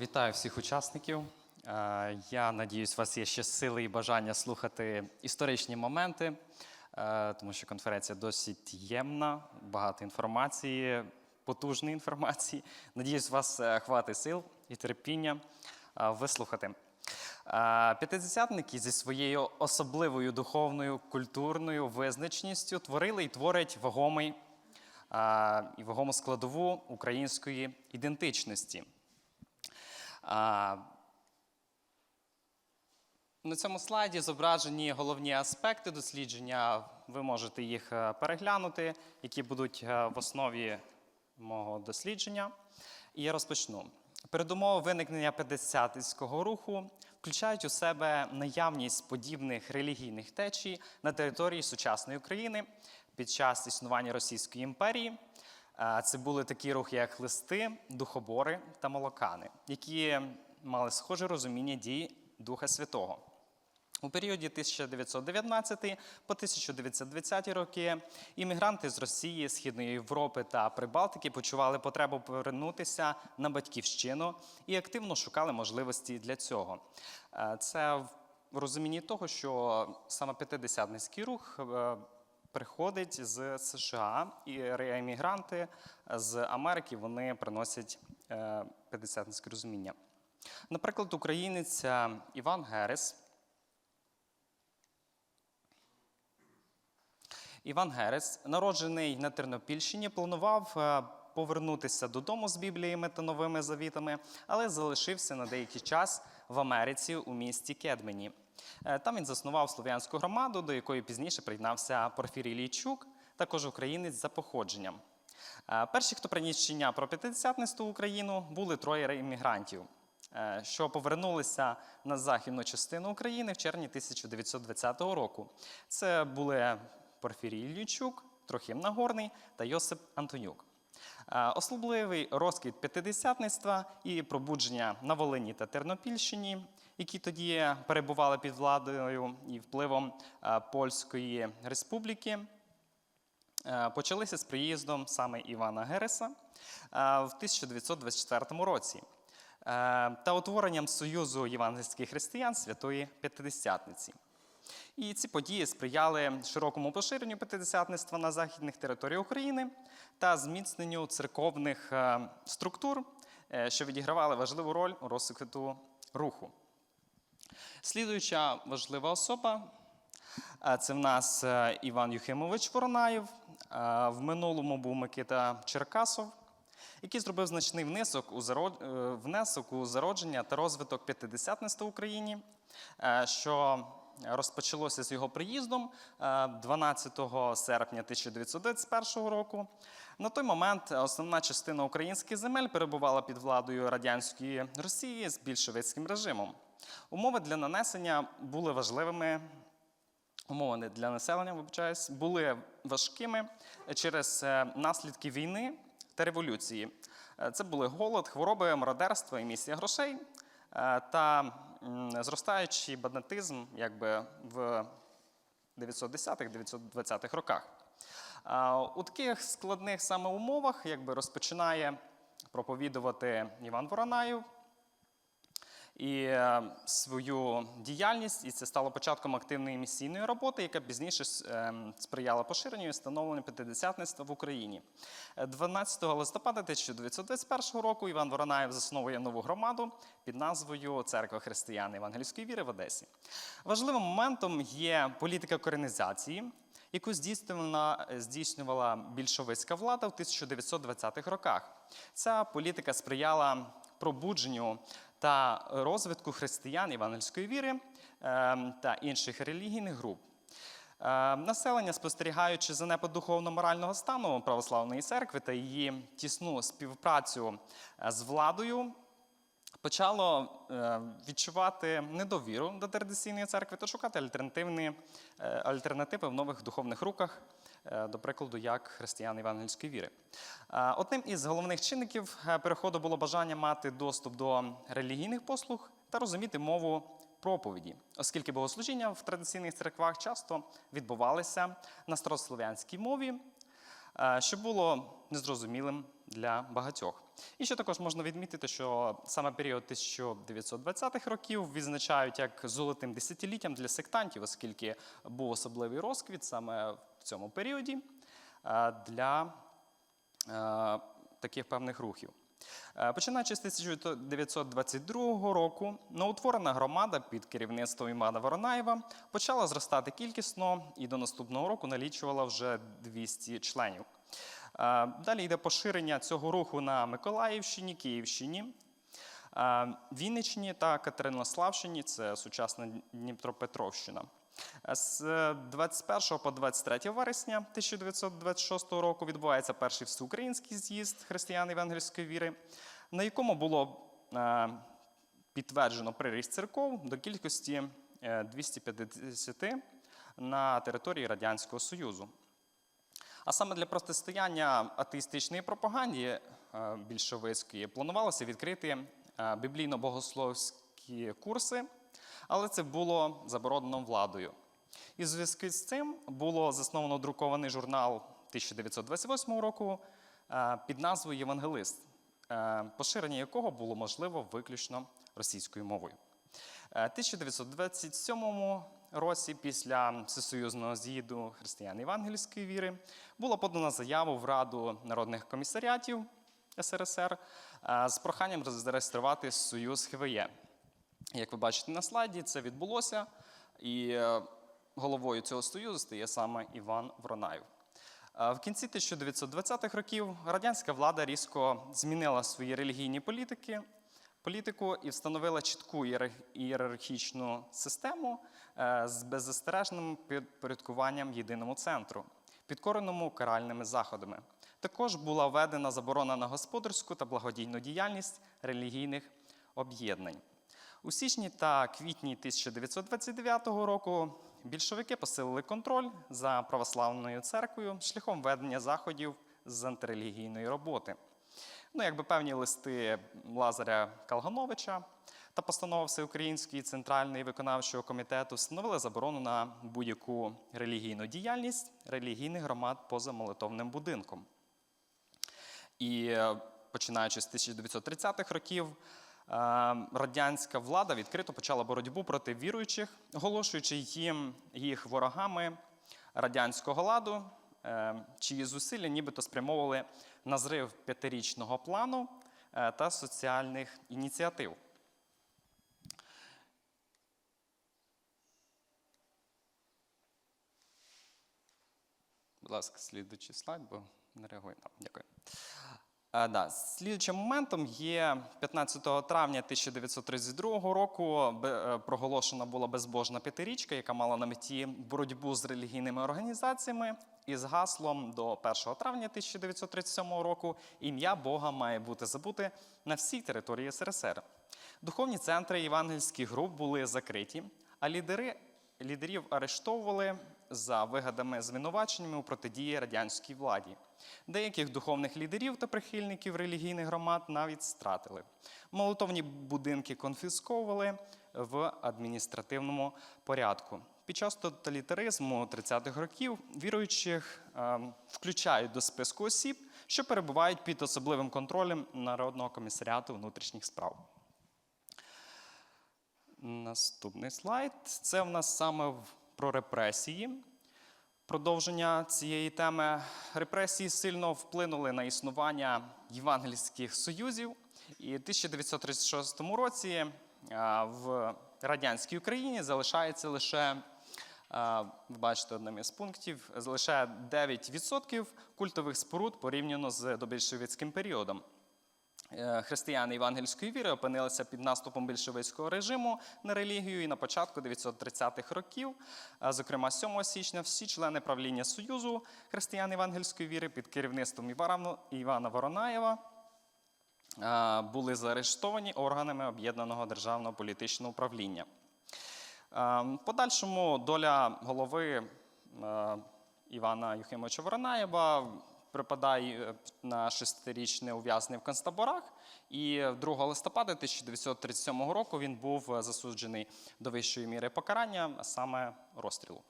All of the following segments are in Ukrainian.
Вітаю всіх учасників. Е, Я надіюсь, у вас є ще сили і бажання слухати історичні моменти, е, тому що конференція досить ємна, багато інформації, потужної інформації. Надіюсь, у вас е, хватить сил і терпіння вислухати. П'ятидесятники зі своєю особливою духовною культурною визначністю творили і творять вагомий і вагому складову української ідентичності. На цьому слайді зображені головні аспекти дослідження. Ви можете їх е, переглянути, які будуть е, в основі мого дослідження. І я розпочну. Передумови виникнення п'ятдесятницького руху включають у себе наявність подібних релігійних течій на території сучасної України під час існування Російської імперії. Це були такі рухи, як листи, духобори та молокани, які мали схоже розуміння дій Духа Святого. У періоді 1919 по 1920 роки іммігранти з Росії, Східної Європи та Прибалтики почували потребу повернутися на батьківщину і активно шукали можливості для цього. Е, Це в розумінні того, що саме п'ятидесятницький рух е, приходить з США, і реемігранти з Америки вони приносять е, п'ятдесятницьке розуміння. Наприклад, українець Іван Герес. Іван Герес, народжений на Тернопільщині, планував е, повернутися додому з Бібліями та новими завітами, але залишився на деякий час в Америці у місті Кедмені. Е, Там він заснував слов'янську громаду, до якої пізніше приєднався Порфірій Лійчук, також українець за походженням. Е, Перші, хто приніс вчення про п'ятидесятництво Україну, були троє іммігрантів, е, що повернулися на західну частину України в червні 1920 року. Це були Порфірій Ільючук, Трохим Нагорний та Йосип Антонюк. Е, Особливий розквіт п'ятидесятництва і пробудження на Волині та Тернопільщині, які тоді перебували під владою і впливом е, Польської республіки, е, почалися з приїздом саме Івана Гереса в 1924 році та утворенням Союзу євангельських християн Святої П'ятидесятниці. І ці події сприяли широкому поширенню п'ятидесятництва на західних територіях України та зміцненню церковних е, структур, е, що відігравали важливу роль у розквіту руху. Слідуюча важлива особа е, це в нас Іван Юхимович Воронаєв. В минулому був Микита Черкасов, який зробив значний внесок у зарод- внесок у зародження та розвиток п'ятидесятництва в Україні, що розпочалося з його приїздом е, 12 серпня 1921 року. На той момент основна частина українських земель перебувала під владою радянської Росії з більшовицьким режимом. Умови для нанесення були важливими. Умови для населення, вибачаюсь, були важкими через е, наслідки війни та революції. Е, Це були голод, хвороби, мародерство, емісія грошей е, та зростаючий бандитизм якби в 910-920-х роках. У таких складних саме умовах якби розпочинає проповідувати Іван Воронаєв і е, свою діяльність, і це стало початком активної місійної роботи, яка пізніше е, сприяла поширенню і становленню п'ятидесятництва в Україні. Е, 12 листопада 1921 року Іван Воронаєв засновує нову громаду під назвою Церква християн Євангельської віри в Одесі. Важливим моментом є політика коренізації, яку здійснювала більшовицька влада в 1920-х роках. Ця політика сприяла пробудженню та розвитку християн євангельської віри ем, та інших релігійних груп. Е, Населення, спостерігаючи занепад духовно-морального стану православної церкви та її тісну співпрацю е, з владою, почало е, відчувати недовіру до традиційної церкви та шукати альтернативні, е, альтернативи в нових духовних руках, до прикладу, як християн євангельської віри. Е, Одним із головних чинників е, переходу було бажання мати доступ до релігійних послуг та розуміти мову проповіді, оскільки богослужіння в традиційних церквах часто відбувалися на старослов'янській мові, е, що було незрозумілим для багатьох. І ще також можна відмітити, що саме період 1920-х років відзначають як золотим десятиліттям для сектантів, оскільки був особливий розквіт саме в цьому періоді е, для е, таких певних рухів. Е, Починаючи з 1922 року, новоутворена громада під керівництвом Івана Воронаєва почала зростати кількісно і до наступного року налічувала вже 200 членів. Далі йде поширення цього руху на Миколаївщині, Київщині, Вінниччині та Катеринославщині, це сучасна Дніпропетровщина. Е, З 21 по 23 вересня 1926 року відбувається перший всеукраїнський з'їзд християн євангельської віри, на якому було е, підтверджено приріст церков до кількості е, 250 на території Радянського Союзу. А саме для протистояння атеїстичної пропаганді е, більшовицької планувалося відкрити е, біблійно-богословські курси, але це було заборонено владою. І в зв'язку з цим було засновано друкований журнал 1928 року е, під назвою Євангелист, е, поширення якого було можливо виключно російською мовою. Е, 1927 році, після всесоюзного з'їду християн євангельської віри, було подано заяву в Раду народних комісаріатів СРСР з проханням зареєструвати Союз ХВЄ. Як ви бачите на слайді, це відбулося, і е, головою цього союзу стає саме Іван Вронаєв. Е, В кінці 1920-х років радянська влада різко змінила свої релігійні політики, політику і встановила чітку ієрархічну систему е, з беззастережним підпорядкуванням єдиному центру, підкореному каральними заходами. Також була введена заборона на господарську та благодійну діяльність релігійних об'єднань. У січні та квітні 1929 року більшовики посилили контроль за православною церквою шляхом ведення заходів з антирелігійної роботи. Ну, якби певні листи Лазаря Калгановича та постанова Всеукраїнської центральної виконавчого комітету встановили заборону на будь-яку релігійну діяльність релігійних громад поза молитовним будинком. І е, починаючи з 1930-х років, радянська влада відкрито почала боротьбу проти віруючих, оголошуючи їм їх ворогами радянського ладу, е, чиї зусилля нібито спрямовували на зрив п'ятирічного плану е, та соціальних ініціатив. Будь ласка, слідуючий слайд, бо не реагує. Дякую. Е, да. Слідуючим моментом є 15 травня 1932 року е, проголошена була безбожна п'ятирічка, яка мала на меті боротьбу з релігійними організаціями із гаслом до 1 травня 1937 року ім'я Бога має бути забуте на всій території СРСР. Духовні центри євангельських груп були закриті, а лідери лідерів арештовували за вигадами звинуваченнями у протидії радянській владі. Деяких духовних лідерів та прихильників релігійних громад навіть стратили. Молотовні будинки конфісковували в адміністративному порядку. Під час тоталітаризму 30-х років віруючих е, включають до списку осіб, що перебувають під особливим контролем Народного комісаріату внутрішніх справ. Наступний слайд. Це в нас саме про репресії. Продовження цієї теми репресії сильно вплинули на існування євангельських союзів. І в 1936 році в радянській Україні залишається лише, ви бачите, одним із пунктів, лише 9% культових споруд порівняно з добільшовицьким періодом. Е, Християни євангельської віри опинилися під наступом більшовицького режиму на релігію і на початку 930-х років, зокрема 7 січня, всі члени правління Союзу християн євангельської віри під керівництвом Івана- Воронаєва були заарештовані органами об'єднаного державного політичного управління. Е, подальшому доля голови е, Івана Юхимовича Воронаєва припадає е, на шестирічне ув'язнення в концтаборах. І 2 листопада 1937 року він був е, засуджений до вищої міри покарання, саме розстрілу. Е,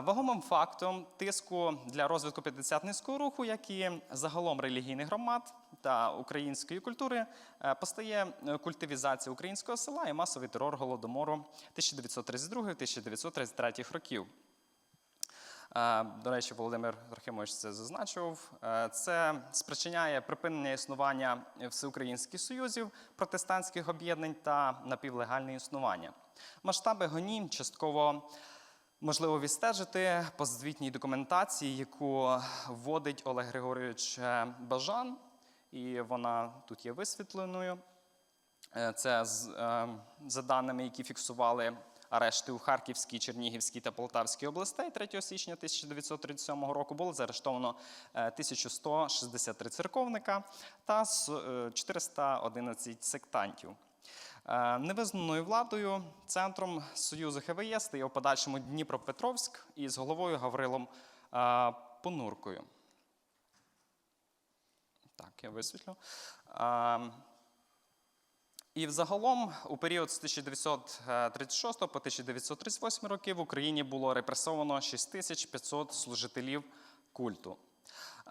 Вагомим фактом тиску для розвитку п'ятдесятницького руху, як і загалом релігійних громад та української культури, постає культивізація українського села і масовий терор голодомору 1932-1933 років. Е, До речі, Володимир Трохимович це зазначив. Е, Це спричиняє припинення існування всеукраїнських союзів, протестантських об'єднань та напівлегальне існування. Масштаби гонінь частково можливо відстежити по звітній документації, яку вводить Олег Григорович е, Бажан, і вона тут є висвітленою. Це за даними, які фіксували арешти у Харківській, Чернігівській та Полтавській областей 3 січня 1937 року було заарештовано е, 1163 церковника та с- е, 411 сектантів. Е, Невизнаною владою центром Союзу ХВЄ стає у подальшому Дніпропетровськ із головою Гаврилом е, Понуркою. Так, я висвітлю. І взагалом у період з 1936 по 1938 роки в Україні було репресовано 6500 служителів культу.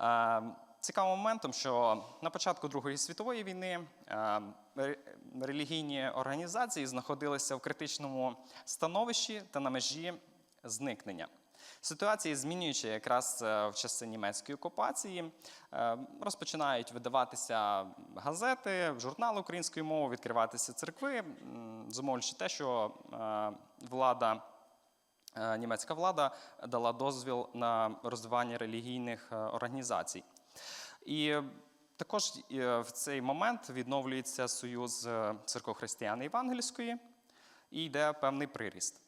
Е, Цікавим моментом, що на початку Другої світової війни е, релігійні організації знаходилися в критичному становищі та на межі зникнення. Ситуація змінюючи якраз е, в часи німецької окупації, е, розпочинають видаватися газети, журнали українською мовою, відкриватися церкви, зумовлюючи те, що е, влада. Німецька влада дала дозвіл на розвивання релігійних організацій. І також в цей момент відновлюється союз церков християн Євангельської і йде певний приріст.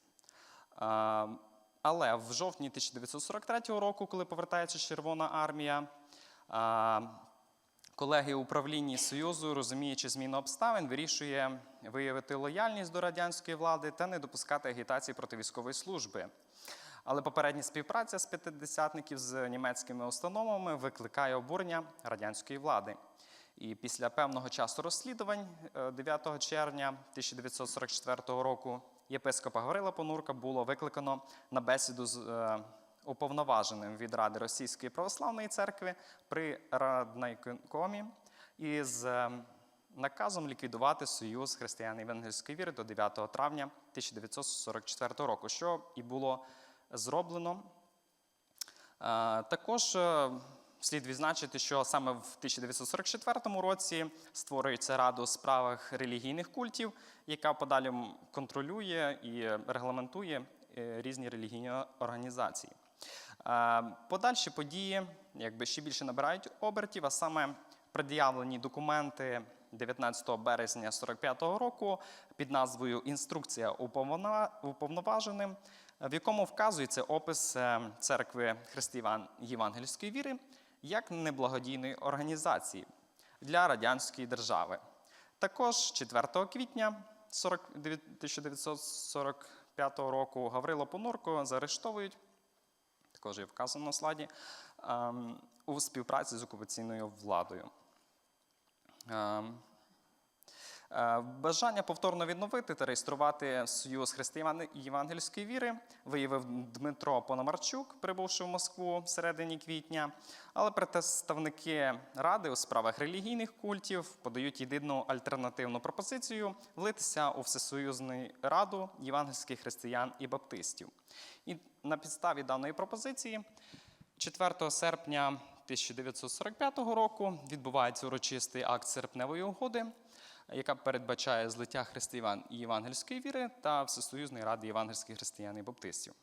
Е, Але в жовтні 1943 року, коли повертається Червона армія, е, колеги управління Союзу, розуміючи зміну обставин, вирішує виявити лояльність до радянської влади та не допускати агітації проти військової служби. Але попередня співпраця з п'ятидесятників з німецькими установами викликає обурення радянської влади. І після певного часу розслідувань е, 9 червня 1944 року єпископа Гаврила Понурка було викликано на бесіду з е, уповноваженим від Ради Російської православної церкви при Раднайкомі із е, наказом ліквідувати Союз християн Євангельської віри до 9 травня 1944 року, що і було зроблено. Е, Також слід відзначити, що саме в 1944 році створюється Рада у справах релігійних культів, яка подалі контролює і регламентує е, різні релігійні організації. Е, Подальші події якби ще більше набирають обертів, а саме пред'явлені документи 19 березня 45-го року під назвою Інструкція уповноваженим, в якому вказується опис е, церкви християн Євангельської віри як неблагодійної організації для радянської держави. Також 4 квітня 40 1945 року Гаврило Понурко заарештовують також є вказано на слайді, ем, у співпраці з окупаційною владою. Е, Бажання повторно відновити та реєструвати Союз християн євангельської віри виявив Дмитро Пономарчук, прибувши в Москву в середині квітня. Але представники ради у справах релігійних культів подають єдину альтернативну пропозицію влитися у Всесоюзну раду євангельських християн і баптистів. І на підставі даної пропозиції 4 серпня 1945 року відбувається урочистий акт серпневої угоди, яка передбачає злиття християн євангельської віри та Всесоюзної ради євангельських християн і баптистів.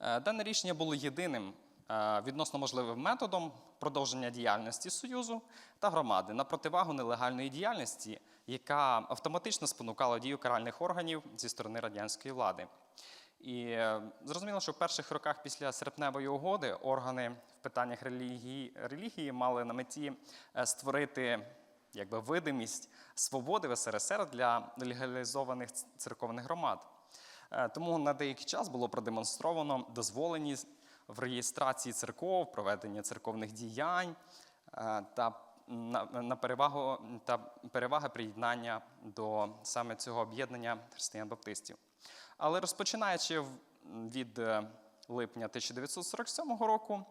Е, Дане рішення було єдиним е, відносно можливим методом продовження діяльності Союзу та громади на противагу нелегальної діяльності, яка автоматично спонукала дію каральних органів зі сторони радянської влади. І е, зрозуміло, що в перших роках після серпневої угоди органи в питаннях релігії, релігії мали на меті створити якби, видимість свободи в СРСР для легалізованих церковних громад. Е, Тому на деякий час було продемонстровано дозволеність в реєстрації церков, проведення церковних діянь е, та на, перевагу та перевага приєднання до саме цього об'єднання християн-баптистів. Але розпочинаючи від е, липня 1947 року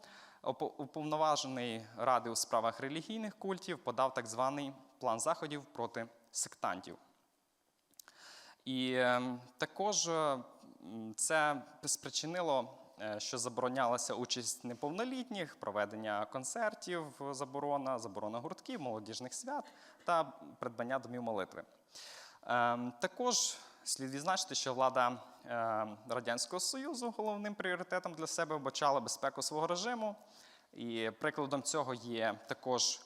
уповноважений Ради у справах релігійних культів подав так званий план заходів проти сектантів. І е, також е, це спричинило, е, що заборонялася участь неповнолітніх, проведення концертів, заборона, заборона гуртків, молодіжних свят та придбання домів молитви. Е, Також слід відзначити, що влада е, Радянського Союзу головним пріоритетом для себе вбачала безпеку свого режиму. І прикладом цього є також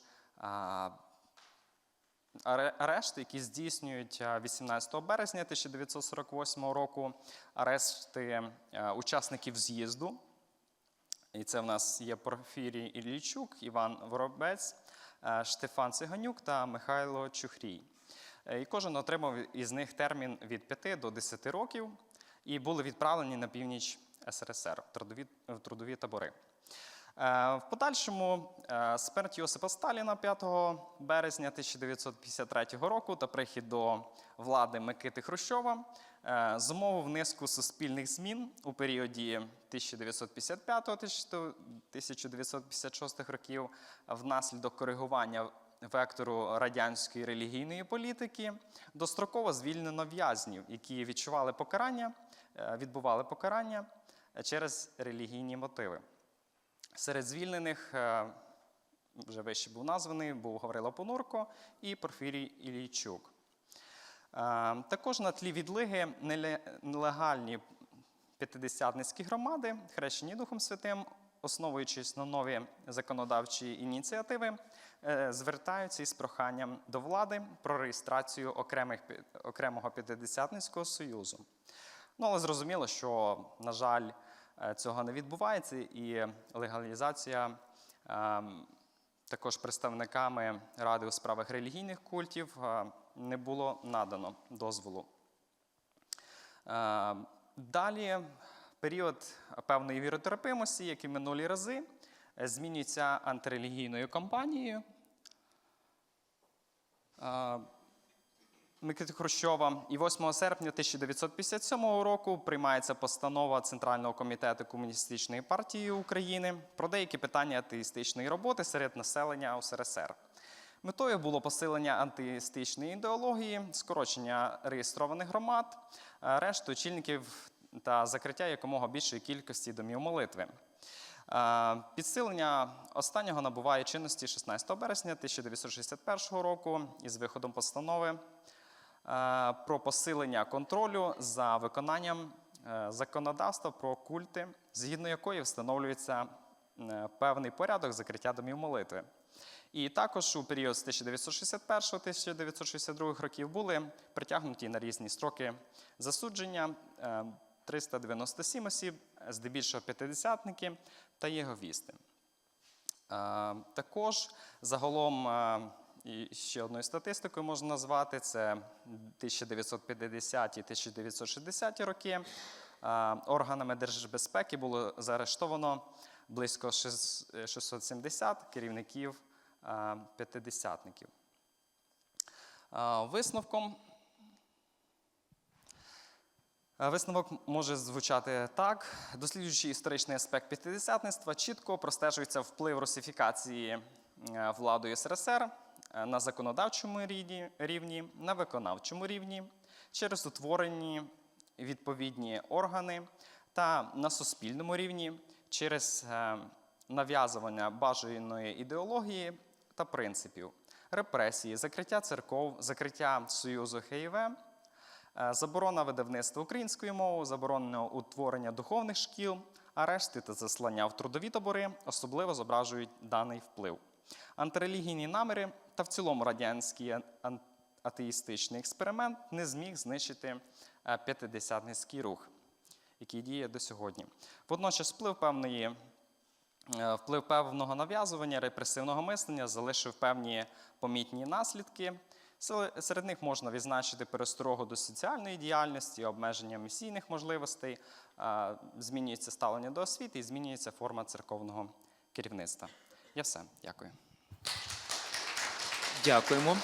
арешти, які здійснюють 18 березня 1948 року, арешти учасників з'їзду. І це в нас є Порфірій Іллічук, Іван Воробець, е, Штефан Циганюк та Михайло Чухрій. Е, І кожен отримав із них термін від 5 до 10 років і були відправлені на північ СРСР в трудові, в трудові табори. Е, В подальшому е, смерть Йосипа Сталіна 5 березня 1953 року та прихід до влади Микити Хрущова зумовив низку суспільних змін у періоді 1955-1956 років внаслідок коригування вектору радянської релігійної політики достроково звільнено в'язнів, які відчували покарання, е, відбували покарання е, через релігійні мотиви. Серед звільнених е, вже вище був названий, був Гаврило Понурко і Порфірій Ілійчук. Також на тлі відлиги неле- нелегальні п'ятидесятницькі громади, хрещені Духом Святим, основуючись на нові законодавчі ініціативи, е, звертаються із проханням до влади про реєстрацію окремих, окремого п'ятидесятницького союзу. Ну, але зрозуміло, що, на жаль, е, цього не відбувається, і легалізація ем, також представниками Ради у справах релігійних культів е, не було надано дозволу. Е, Далі період певної віротерпимості, як і минулі рази, е, змінюється антирелігійною кампанією. Е, Микити Хрущова. І 8 серпня 1957 року приймається постанова Центрального комітету Комуністичної партії України про деякі питання атеїстичної роботи серед населення УСРСР. Метою було посилення антиїстичної ідеології, скорочення реєстрованих громад, е, решту очільників та закриття якомога більшої кількості домів молитви. Е, Підсилення останнього набуває чинності 16 березня 1961 року із виходом постанови е, про посилення контролю за виконанням е, законодавства про культи, згідно якої встановлюється певний порядок закриття домів молитви. І також у період з 1961-1962 років були притягнуті на різні строки засудження 397 осіб, здебільшого п'ятидесятники та єговісти. Е, Також загалом е, ще одною статистикою можна назвати це 1950-1960 роки. Е, Органами держбезпеки було заарештовано близько 670 керівників е, п'ятидесятників. Е, Висновком Е, Висновок може звучати так: досліджуючи історичний аспект п'ятидесятництва, чітко простежується вплив русифікації е, владою СРСР е, на законодавчому рівні- на виконавчому рівні, через утворені відповідні органи та на суспільному рівні через е, нав'язування бажаної ідеології та принципів, репресії, закриття церков, закриття Союзу ХІВ, Е, Заборона видавництва українською мовою, заборонено утворення духовних шкіл, арешти та заслання в трудові табори особливо зображують даний вплив. Антирелігійні наміри та в цілому радянський атеїстичний експеримент не зміг знищити е, п'ятидесятницький рух, який діє до сьогодні. Водночас вплив певної Е, Вплив певного нав'язування, репресивного мислення залишив певні помітні наслідки. Серед них можна відзначити пересторогу до соціальної діяльності, обмеження місійних можливостей, змінюється ставлення до освіти і змінюється форма церковного керівництва. Я все. Дякую. Дякуємо.